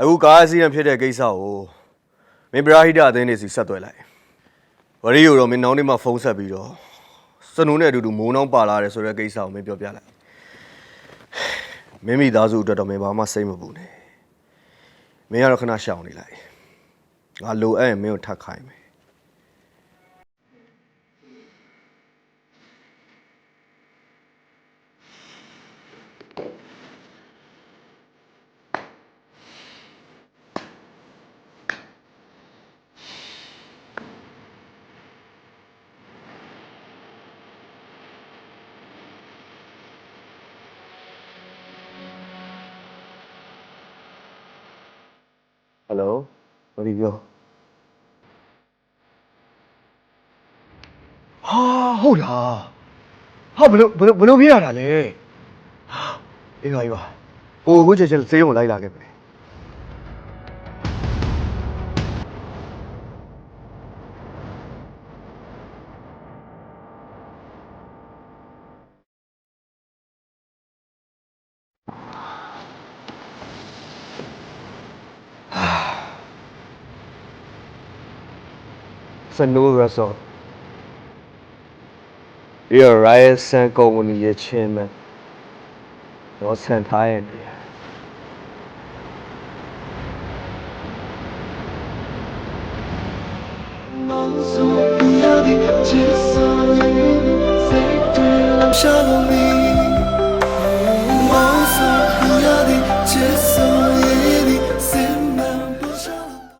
အခုကားအစီအရင်ဖြစ်တဲ့ကိစ္စကိုမင်းပရာဟိတအသင်းနေစီဆက်သွယ်လိုက်ဝရီကိုတော့မင်းနောင်နေ့မှဖုန်းဆက်ပြီးတော့စနူးနဲ့အတူတူမိုးနှောင်းပါလာတယ်ဆိုတဲ့ကိစ္စကိုမင်းပြောပြလိုက်မင်းမိသားစုအတွက်တော့မင်းဘာမှစိတ်မပူနဲ့မင်းကတော့ခဏရှောင်နေလိုက်ငါလိုအပ်ရင်မင်းကိုထပ်ခိုင်းမယ် ဟယ်လိုဝရီပြောဟာဟုတ်လားဟာဘယ်လိုဘယ်လိုဘယ်လိုဖြစ်ရတာလဲဟာအေးပါအေးပါဟိုအခုချက်ချင်းစေးရုံလိုက်လာခဲ့မယ် စနိုးရဆော့ Your Ryerson Company ရဲ့ chairman တော့ဆန်ထားရဲ့နေရာ Shalom me, Monster